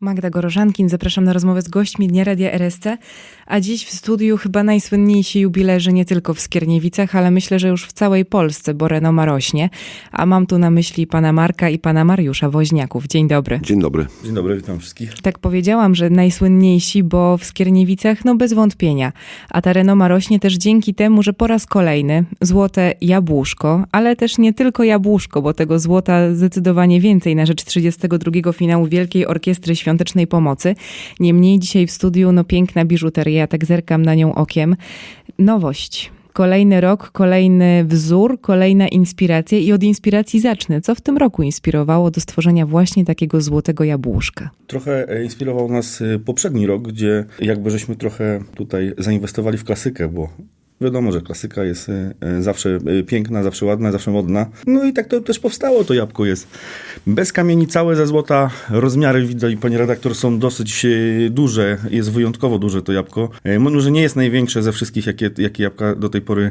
Magda Gorożankin, zapraszam na rozmowę z gośćmi Dnia Radia RSC, a dziś w studiu chyba najsłynniejsi jubilerzy nie tylko w Skierniewicach, ale myślę, że już w całej Polsce, bo renoma rośnie, a mam tu na myśli pana Marka i pana Mariusza Woźniaków. Dzień dobry. Dzień dobry. Dzień dobry, witam wszystkich. Tak powiedziałam, że najsłynniejsi, bo w Skierniewicach no bez wątpienia, a ta renoma rośnie też dzięki temu, że po raz kolejny złote jabłuszko, ale też nie tylko jabłuszko, bo tego złota zdecydowanie więcej na rzecz 32 finału Wielkiej Orkiestry Świątecznej Pomocy. Niemniej dzisiaj w studiu no piękna biżuteria, tak zerkam na nią okiem. Nowość. Kolejny rok, kolejny wzór, kolejna inspiracja i od inspiracji zacznę. Co w tym roku inspirowało do stworzenia właśnie takiego złotego jabłuszka? Trochę e, inspirował nas e, poprzedni rok, gdzie jakby żeśmy trochę tutaj zainwestowali w klasykę, bo Wiadomo, że klasyka jest e, e, zawsze e, piękna, zawsze ładna, zawsze modna. No i tak to też powstało, to jabłko jest. Bez kamieni całe ze złota. Rozmiary, widać, pani redaktor, są dosyć duże. Jest wyjątkowo duże to jabłko. Może nie jest największe ze wszystkich, jakie, jakie jabłka do tej pory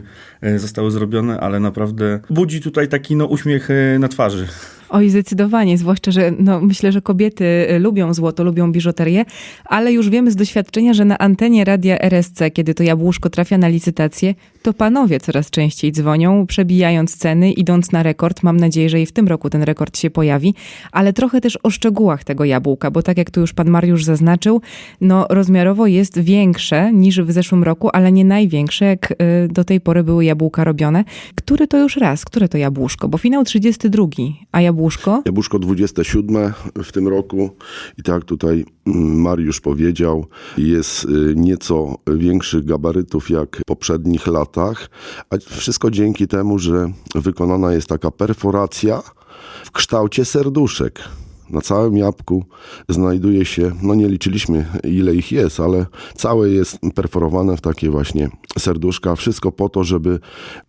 zostały zrobione, ale naprawdę budzi tutaj taki no, uśmiech na twarzy. Oj, zdecydowanie, zwłaszcza, że no, myślę, że kobiety y, lubią złoto, lubią biżuterię, ale już wiemy z doświadczenia, że na antenie radia RSC, kiedy to jabłuszko trafia na licytację, to panowie coraz częściej dzwonią, przebijając ceny, idąc na rekord. Mam nadzieję, że i w tym roku ten rekord się pojawi, ale trochę też o szczegółach tego jabłka, bo tak jak tu już pan Mariusz zaznaczył, no rozmiarowo jest większe niż w zeszłym roku, ale nie największe, jak y, do tej pory były jabłka robione. Który to już raz? Które to jabłuszko? Bo finał 32, a jabłko jabłuszko? Jabłuszko 27 w tym roku i tak tutaj mm, Mariusz powiedział, jest y, nieco większych gabarytów jak w poprzednich latach, a wszystko dzięki temu, że wykonana jest taka perforacja w kształcie serduszek. Na całym jabłku znajduje się, no nie liczyliśmy ile ich jest, ale całe jest perforowane w takie właśnie serduszka. Wszystko po to, żeby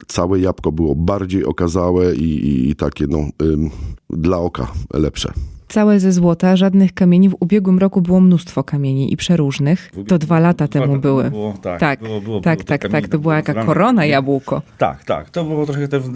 całe jabłko było bardziej okazałe i, i, i takie no, ym, dla oka lepsze całe ze złota, żadnych kamieni. W ubiegłym roku było mnóstwo kamieni i przeróżnych. To dwa lata dwa temu były. Było, tak, tak, było, było, tak, tak, tak, to była jaka korona jabłko. Tak, tak. To było trochę w,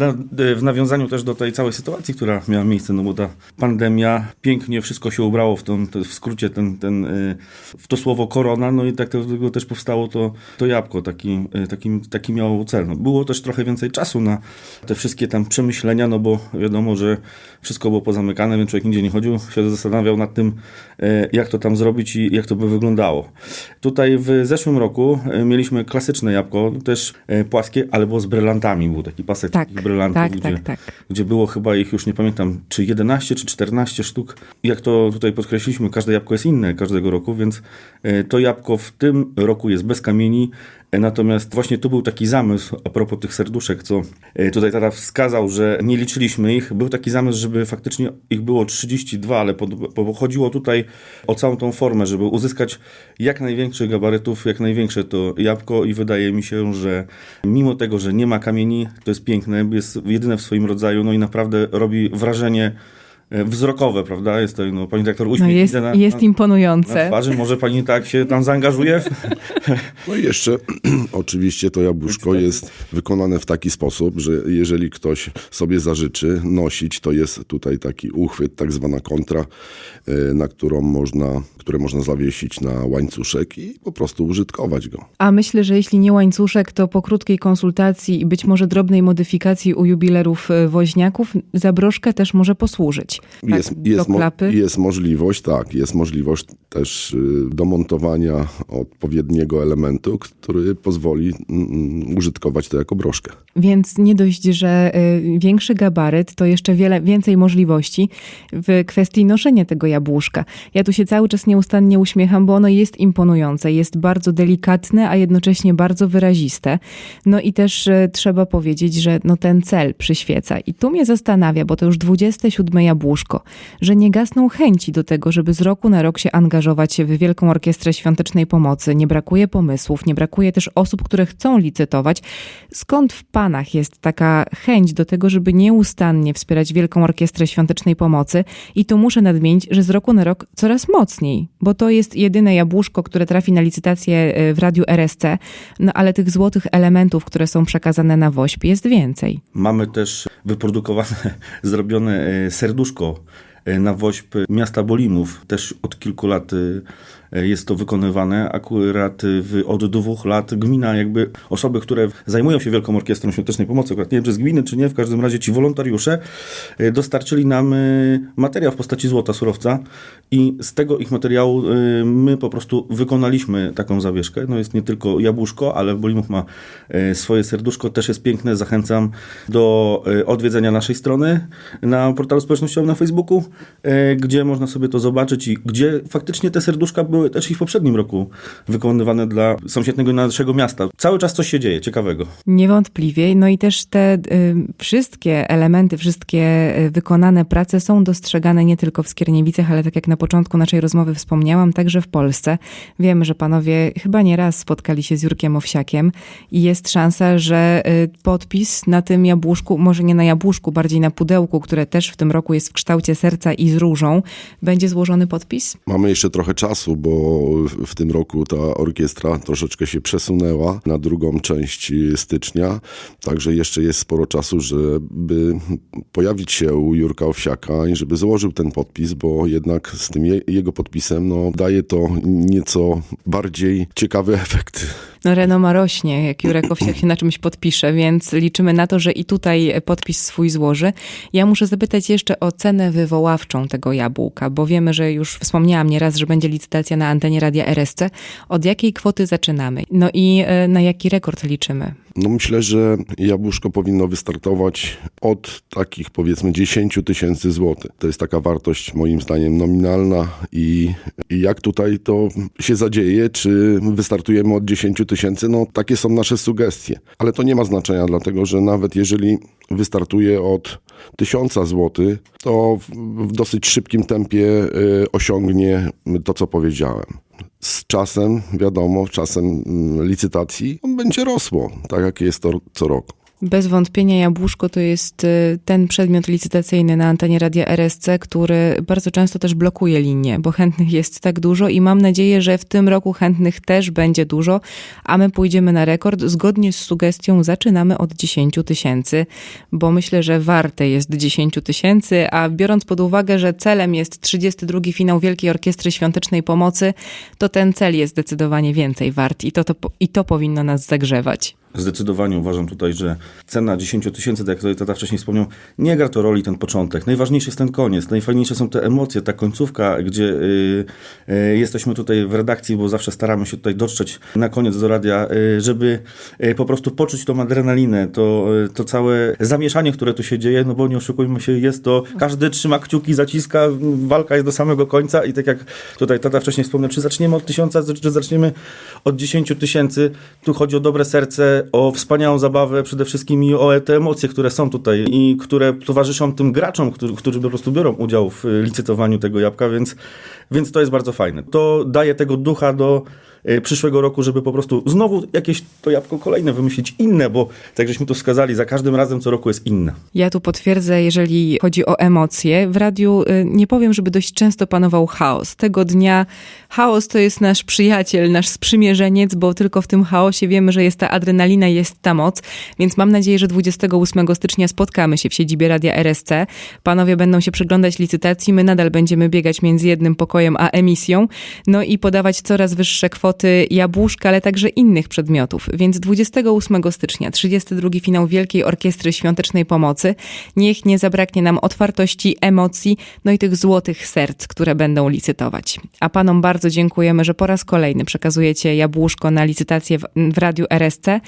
w nawiązaniu też do tej całej sytuacji, która miała miejsce, no bo ta pandemia, pięknie wszystko się ubrało w, tą, w skrócie ten, ten, y, w to słowo korona, no i tak tego też powstało to, to jabłko, taki, y, taki, taki miało cel. No, było też trochę więcej czasu na te wszystkie tam przemyślenia, no bo wiadomo, że wszystko było pozamykane, więc człowiek nigdzie nie chodził, się zastanawiał nad tym, e, jak to tam zrobić i jak to by wyglądało. Tutaj w zeszłym roku e, mieliśmy klasyczne jabłko, też e, płaskie, ale było z brylantami. Był taki pasek tak, takich brylantów, tak, gdzie, tak, tak. gdzie było chyba ich już nie pamiętam, czy 11 czy 14 sztuk. Jak to tutaj podkreśliliśmy, każde jabłko jest inne każdego roku, więc to jabłko w tym roku jest bez kamieni, Natomiast właśnie tu był taki zamysł, a propos tych serduszek, co e, tutaj tata wskazał, że nie liczyliśmy ich. Był taki zamysł, żeby faktycznie ich było 32, ale bo chodziło tutaj o całą tą formę, żeby uzyskać jak największych gabarytów, jak największe to jabłko i wydaje mi się, że mimo tego, że nie ma kamieni, to jest piękne, jest jedyne w swoim rodzaju, no i naprawdę robi wrażenie wzrokowe, prawda? Jest to, no, pani dyrektor uśmiech no jest, na, jest na, imponujące. Na twarzy. Może pani tak się tam zaangażuje? No i jeszcze oczywiście to jabłuszko jest wykonane w taki sposób, że jeżeli ktoś sobie zażyczy nosić, to jest tutaj taki uchwyt, tak zwana kontra, e, na którą można, które można zawiesić na łańcuszek i po prostu użytkować go. A myślę, że jeśli nie łańcuszek, to po krótkiej konsultacji i być może drobnej modyfikacji u jubilerów e, woźniaków, zabrożkę też może posłużyć. Tak, jest, jest, mo jest możliwość, tak, jest możliwość też y, domontowania odpowiedniego elementu, który pozwoli mm, użytkować to jako broszkę. Więc nie dość, że y, większy gabaryt, to jeszcze wiele więcej możliwości w kwestii noszenia tego jabłuszka. Ja tu się cały czas nieustannie uśmiecham, bo ono jest imponujące, jest bardzo delikatne, a jednocześnie bardzo wyraziste. No i też y, trzeba powiedzieć, że no ten cel przyświeca. I tu mnie zastanawia, bo to już 27 jabłuszko, łóżko, że nie gasną chęci do tego, żeby z roku na rok się angażować w Wielką Orkiestrę Świątecznej Pomocy. Nie brakuje pomysłów, nie brakuje też osób, które chcą licytować. Skąd w Panach jest taka chęć do tego, żeby nieustannie wspierać Wielką Orkiestrę Świątecznej Pomocy? I tu muszę nadmienić, że z roku na rok coraz mocniej, bo to jest jedyne jabłuszko, które trafi na licytację e, w radiu RSC, no ale tych złotych elementów, które są przekazane na WOŚP jest więcej. Mamy też wyprodukowane, zrobione e, serduszko So. Na woźb miasta Bolimów. Też od kilku lat e, jest to wykonywane. Akurat w, od dwóch lat gmina, jakby osoby, które zajmują się Wielką Orkiestrą Świątecznej Pomocy, akurat nie wiem, czy z gminy, czy nie, w każdym razie ci wolontariusze e, dostarczyli nam e, materiał w postaci złota surowca i z tego ich materiału e, my po prostu wykonaliśmy taką zawieszkę. No jest nie tylko jabłuszko, ale Bolimów ma e, swoje serduszko, też jest piękne. Zachęcam do e, odwiedzenia naszej strony na portalu społecznościowym na Facebooku, e, gdzie można sobie to zobaczyć i gdzie faktycznie te serduszka były też i w poprzednim roku wykonywane dla sąsiedniego naszego miasta. Cały czas coś się dzieje ciekawego. Niewątpliwie. No i też te y, wszystkie elementy, wszystkie y, wykonane prace są dostrzegane nie tylko w Skierniewicach, ale tak jak na początku naszej rozmowy wspomniałam, także w Polsce. Wiemy, że panowie chyba nie raz spotkali się z Jurkiem Owsiakiem i jest szansa, że y, podpis na tym jabłuszku, może nie na jabłuszku, bardziej na pudełku, które też w tym roku jest w kształcie serca i z różą, będzie złożony podpis? Mamy jeszcze trochę czasu, bo w- tym roku ta orkiestra troszeczkę się przesunęła na drugą część stycznia, także jeszcze jest sporo czasu, żeby pojawić się u Jurka Owsiaka i żeby złożył ten podpis, bo jednak z tym je, jego podpisem no, daje to nieco bardziej ciekawy efekt. No renoma rośnie, jak Jurek Owsiak się na czymś podpisze, więc liczymy na to, że i tutaj podpis swój złoży. Ja muszę zapytać jeszcze o cenę wywoławczą tego jabłka, bo wiemy, że już wspomniałam nieraz, że będzie licytacja na antenie Radia RSC. Od jakiej kwoty zaczynamy? No i e, na jaki rekord liczymy? No myślę, że jabłuszko powinno wystartować od takich powiedzmy 10 tysięcy złotych. To jest taka wartość moim zdaniem nominalna i, i jak tutaj to się zadzieje, czy wystartujemy od 10 tysięcy, no takie są nasze sugestie. Ale to nie ma znaczenia, dlatego że nawet jeżeli wystartuje od 1000 złotych, to w, w dosyć szybkim tempie y, osiągnie to, co powiedziałem z czasem, wiadomo, czasem mm, licytacji, on będzie rosło, tak jak jest to co roku. Bez wątpienia jabłuszko to jest y, ten przedmiot licytacyjny na antenie Radia RSC, który bardzo często też blokuje linię, bo chętnych jest tak dużo i mam nadzieję, że w tym roku chętnych też będzie dużo, a my pójdziemy na rekord. Zgodnie z sugestią zaczynamy od 10 tysięcy, bo myślę, że warte jest 10 tysięcy, a biorąc pod uwagę, że celem jest 32 finał Wielkiej Orkiestry Świątecznej Pomocy, to ten cel jest zdecydowanie więcej wart i to, to, i to powinno nas zagrzewać. Zdecydowanie uważam tutaj, że cena 10 tysięcy, tak jak tata wcześniej wspomniał, nie gra to roli ten początek. Najważniejszy jest ten koniec, najfajniejsze są te emocje, ta końcówka, gdzie y, y, jesteśmy tutaj w redakcji, bo zawsze staramy się tutaj dotrzeć na koniec do radia, y, żeby po prostu poczuć tą adrenalinę, to, to całe zamieszanie, które tu się dzieje, no bo nie oszukujmy się, jest to, każdy trzyma kciuki, zaciska, walka jest do samego końca i tak jak tutaj tata wcześniej wspomniał, czy zaczniemy od tysiąca, czy zaczniemy od 10 tysięcy, tu chodzi o dobre serce, o wspaniałą zabawę przede wszystkim i o te emocje, które są tutaj i które towarzyszą tym graczom, którzy, którzy po prostu biorą udział w y, licytowaniu tego jabłka, więc, więc to jest bardzo fajne. To daje tego ducha do przyszłego roku, żeby po prostu znowu jakieś to jabłko kolejne wymyślić inne, bo tak żeśmy tu wskazali, za każdym razem co roku jest inne. Ja tu potwierdzę, jeżeli chodzi o emocje. W radiu y, nie powiem, żeby dość często panował chaos. Tego dnia chaos to jest nasz przyjaciel, nasz sprzymierzeniec, bo tylko w tym chaosie wiemy, że jest ta adrenalina, jest ta moc. Więc mam nadzieję, że 28 stycznia spotkamy się w siedzibie Radia RSC. Panowie będą się przyglądać licytacji. My nadal będziemy biegać między jednym pokojem a emisją. No i podawać coraz wyższe kwoty jabłuszka, ale także innych przedmiotów. Więc 28 stycznia, 32 finał Wielkiej Orkiestry Świątecznej Pomocy. Niech nie zabraknie nam otwartości, emocji, no i tych złotych serc, które będą licytować. A panom bardzo dziękujemy, że po raz kolejny przekazujecie jabłuszko na licytację w, w Radiu RSC.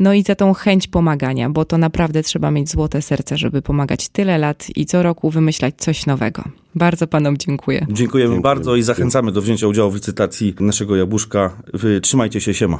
No i za tą chęć pomagania, bo to naprawdę trzeba mieć złote serce, żeby pomagać tyle lat i co roku wymyślać coś nowego. Bardzo panom dziękuję. Dziękujemy Dziękuję. bardzo i zachęcamy do wzięcia udziału w licytacji naszego jabłuszka. Trzymajcie się, siema.